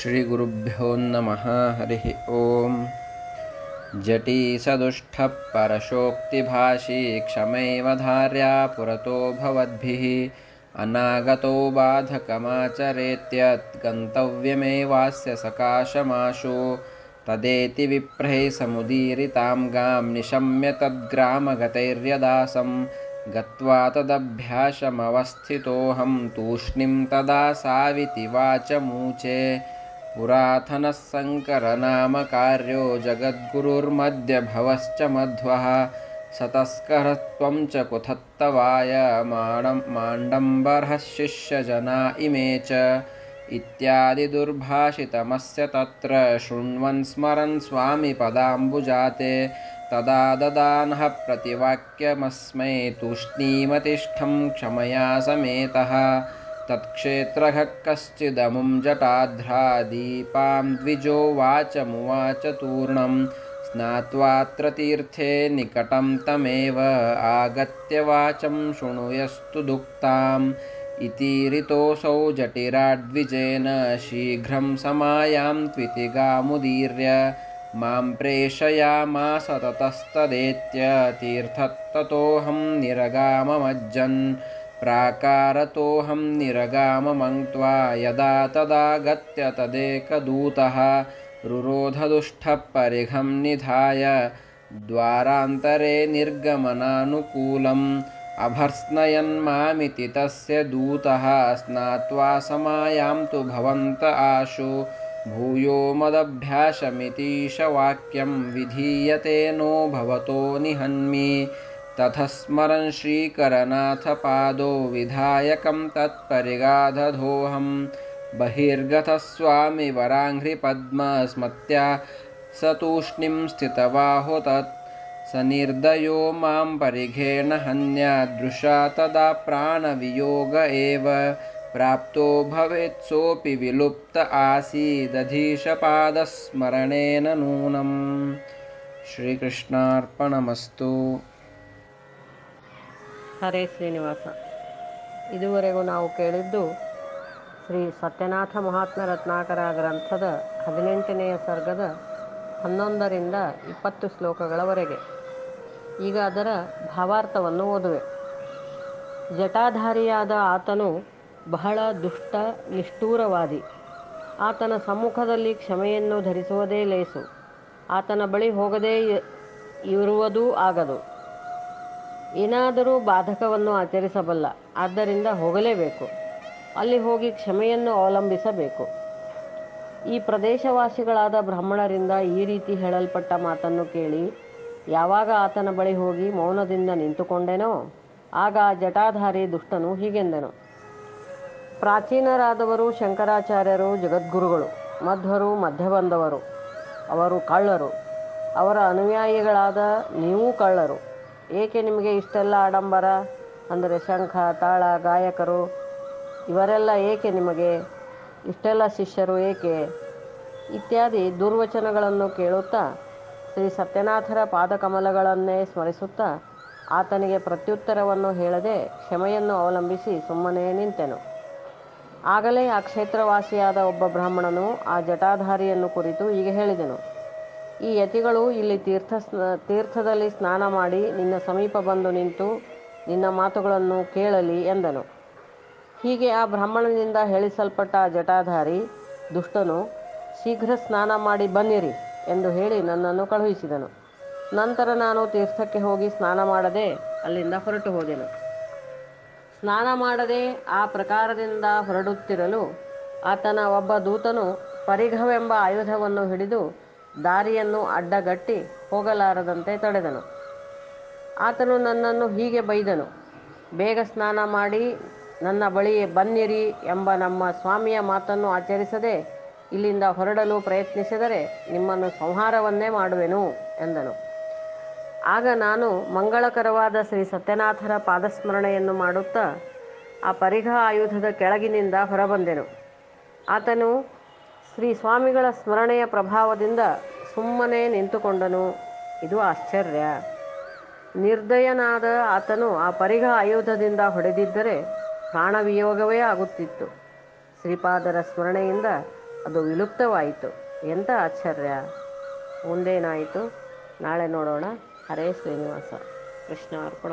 श्रीगुरुभ्यो नमः हरिः ॐ जटीसदुष्टः परशोक्तिभाषी क्षमैव धार्या पुरतो भवद्भिः। अनागतो बाधकमाचरेत्यत् गन्तव्यमेवास्य सकाशमाशु। तदेति विप्रैः समुदीरितां गां निशम्य तद्ग्रामगतैर्यदासं गत्वा तदभ्यासमवस्थितोऽहं तूष्णीं तदा साविति वाचमूचे पुरातनः शङ्करनामकार्यो जगद्गुरुर्मध्यभवश्च मध्वः सतस्करत्वं च कुथत्तवाय माणं माण्डम्बरः शिष्यजना इमे च इत्यादिदुर्भाषितमस्य तत्र शृण्वन् स्मरन् स्वामिपदाम्बुजाते तदा ददानः प्रतिवाक्यमस्मै तूष्णीमतिष्ठं क्षमया समेतः तत्क्षेत्रः कश्चिदमुं जटाध्रा दीपां द्विजोवाचमुवाच तूर्णं स्नात्वात्र तीर्थे निकटं तमेव आगत्य वाचं शृणुयस्तु दुक्ताम् इतीरितोऽसौ जटिराड्विजेन शीघ्रं समायां त्वितिगामुदीर्य मां प्रेषयामास ततस्तदेत्य तीर्थत्ततोऽहं निरगाममज्जन् प्राकारतोऽहं निरगाममङ्क्त्वा यदा तदा गत्य तदेकदूतः रुरोधदुष्टः परिघं निधाय द्वारान्तरे निर्गमनानुकूलम् अभर्त्स्नयन्मामिति तस्य दूतः स्नात्वा समायां तु भवन्त आशु भूयो मदभ्यासमितीशवाक्यं विधीयते नो भवतो निहन्मि ततः स्मरन् श्रीकरनाथपादो विधायकं तत्परिगाधोऽहं बहिर्गतः स्वामिवराङ्घ्रिपद्मस्मत्या स तूष्णीं स्थितवाहुतत् स निर्दयो मां परिघेण हन्यादृशा तदा प्राणवियोग एव प्राप्तो भवेत् सोऽपि विलुप्त आसीदधीशपादस्मरणेन नूनम् श्रीकृष्णार्पणमस्तु। ಹರೇ ಶ್ರೀನಿವಾಸ. ಇದುವರೆಗೂ ನಾವು ಕೇಳಿದ್ದು ಶ್ರೀ ಸತ್ಯನಾಥ ಮಹಾತ್ಮ ರತ್ನಾಕರ ಗ್ರಂಥದ ಹದಿನೆಂಟನೆಯ ಸರ್ಗದ ಹನ್ನೊಂದರಿಂದ ಇಪ್ಪತ್ತು ಶ್ಲೋಕಗಳವರೆಗೆ. ಈಗ ಅದರ ಭಾವಾರ್ಥವನ್ನು ಓದುವೆ. ಜಟಾಧಾರಿಯಾದ ಆತನು ಬಹಳ ದುಷ್ಟ, ನಿಷ್ಠೂರವಾದಿ. ಆತನ ಸಮ್ಮುಖದಲ್ಲಿ ಕ್ಷಮೆಯನ್ನು ಧರಿಸುವುದೇ ಲೇಸು. ಆತನ ಬಳಿ ಹೋಗದೇ ಇರುವುದೂ ಆಗದು. ಏನಾದರೂ ಬಾಧಕವನ್ನು ಆಚರಿಸಬಲ್ಲ. ಆದ್ದರಿಂದ ಹೋಗಲೇಬೇಕು. ಅಲ್ಲಿ ಹೋಗಿ ಕ್ಷಮೆಯನ್ನು ಅವಲಂಬಿಸಬೇಕು. ಈ ಪ್ರದೇಶವಾಸಿಗಳಾದ ಬ್ರಾಹ್ಮಣರಿಂದ ಈ ರೀತಿ ಹೇಳಲ್ಪಟ್ಟ ಮಾತನ್ನು ಕೇಳಿ, ಯಾವಾಗ ಆತನ ಬಳಿ ಹೋಗಿ ಮೌನದಿಂದ ನಿಂತುಕೊಂಡೆನೋ, ಆಗ ಜಟಾಧಾರಿ ದುಷ್ಟನು ಹೀಗೆಂದನು. ಪ್ರಾಚೀನರಾದವರು ಶಂಕರಾಚಾರ್ಯರು, ಜಗದ್ಗುರುಗಳು, ಮಧ್ವರು ಮಧ್ಯ ಬಂದವರು ಅವರು ಕಳ್ಳರು. ಅವರ ಅನುಯಾಯಿಗಳಾದ ನೀವು ಕಳ್ಳರು. ಏಕೆ ನಿಮಗೆ ಇಷ್ಟೆಲ್ಲ ಆಡಂಬರ? ಅಂದರೆ ಶಂಖ, ತಾಳ, ಗಾಯಕರು, ಇವರೆಲ್ಲ ಏಕೆ ನಿಮಗೆ? ಇಷ್ಟೆಲ್ಲ ಶಿಷ್ಯರು ಏಕೆ? ಇತ್ಯಾದಿ ದುರ್ವಚನಗಳನ್ನು ಕೇಳುತ್ತಾ, ಶ್ರೀ ಸತ್ಯನಾಥರ ಪಾದಕಮಲಗಳನ್ನೇ ಸ್ಮರಿಸುತ್ತಾ, ಆತನಿಗೆ ಪ್ರತ್ಯುತ್ತರವನ್ನು ಹೇಳದೆ ಕ್ಷಮೆಯನ್ನು ಅವಲಂಬಿಸಿ ಸುಮ್ಮನೆ ನಿಂತೆನು. ಆಗಲೇ ಆ ಕ್ಷೇತ್ರವಾಸಿಯಾದ ಒಬ್ಬ ಬ್ರಾಹ್ಮಣನು ಆ ಜಟಾಧಾರಿಯನ್ನು ಕುರಿತು ಈಗ ಹೇಳಿದನು. ಈ ಯತಿಗಳು ಇಲ್ಲಿ ತೀರ್ಥ ತೀರ್ಥದಲ್ಲಿ ಸ್ನಾನ ಮಾಡಿ ನಿನ್ನ ಸಮೀಪ ಬಂದು ನಿಂತು ನಿನ್ನ ಮಾತುಗಳನ್ನು ಕೇಳಲಿ ಎಂದನು. ಹೀಗೆ ಆ ಬ್ರಾಹ್ಮಣನಿಂದ ಹೇಳಿಸಲ್ಪಟ್ಟ ಜಟಾಧಾರಿ, ದುಷ್ಟನು, ಶೀಘ್ರ ಸ್ನಾನ ಮಾಡಿ ಬನ್ನಿರಿ ಎಂದು ಹೇಳಿ ನನ್ನನ್ನು ಕಳುಹಿಸಿದನು. ನಂತರ ನಾನು ತೀರ್ಥಕ್ಕೆ ಹೋಗಿ ಸ್ನಾನ ಮಾಡದೆ ಅಲ್ಲಿಂದ ಹೊರಟು ಹೋದೆನು. ಸ್ನಾನ ಮಾಡದೆ ಆ ಪ್ರಕಾರದಿಂದ ಹೊರಡುತ್ತಿರಲು ಆತನ ಒಬ್ಬ ದೂತನು ಪರಿಘವೆಂಬ ಆಯುಧವನ್ನು ಹಿಡಿದು ದಾರಿಯನ್ನು ಅಡ್ಡಗಟ್ಟಿ ಹೋಗಲಾರದಂತೆ ತಡೆದನು. ಆತನು ನನ್ನನ್ನು ಹೀಗೆ ಬೈದನು. ಬೇಗ ಸ್ನಾನ ಮಾಡಿ, ನನ್ನ ಬಳಿ ಬನ್ನಿರಿ ಎಂಬ ನಮ್ಮ ಸ್ವಾಮಿಯ ಮಾತನ್ನು ಆಚರಿಸದೆ ಇಲ್ಲಿಂದ ಹೊರಡಲು ಪ್ರಯತ್ನಿಸಿದರೆ ನಿಮ್ಮನ್ನು ಸಂಹಾರವನ್ನೇ ಮಾಡುವೆನು ಎಂದನು. ಆಗ ನಾನು ಮಂಗಳಕರವಾದ ಶ್ರೀ ಸತ್ಯನಾಥರ ಪಾದಸ್ಮರಣೆಯನ್ನು ಮಾಡುತ್ತಾ ಆ ಪರಿಘ ಆಯುಧದ ಕೆಳಗಿನಿಂದ ಹೊರಬಂದೆನು. ಆತನು ಶ್ರೀ ಸ್ವಾಮಿಗಳ ಸ್ಮರಣೆಯ ಪ್ರಭಾವದಿಂದ ಸುಮ್ಮನೆ ನಿಂತುಕೊಂಡನು. ಇದು ಆಶ್ಚರ್ಯ. ನಿರ್ದಯನಾದ ಆತನು ಆ ಪರಿಘ ಆಯುಧದಿಂದ ಹೊಡೆದಿದ್ದರೆ ಪ್ರಾಣವಿಯೋಗವೇ ಆಗುತ್ತಿತ್ತು. ಶ್ರೀಪಾದರ ಸ್ಮರಣೆಯಿಂದ ಅದು ವಿಲುಪ್ತವಾಯಿತು. ಎಂಥ ಆಶ್ಚರ್ಯ. ಮುಂದೇನಾಯಿತು? ನಾಳೆ ನೋಡೋಣ. ಹರೇ ಶ್ರೀನಿವಾಸ. ಕೃಷ್ಣ ಅರ್ಪಣ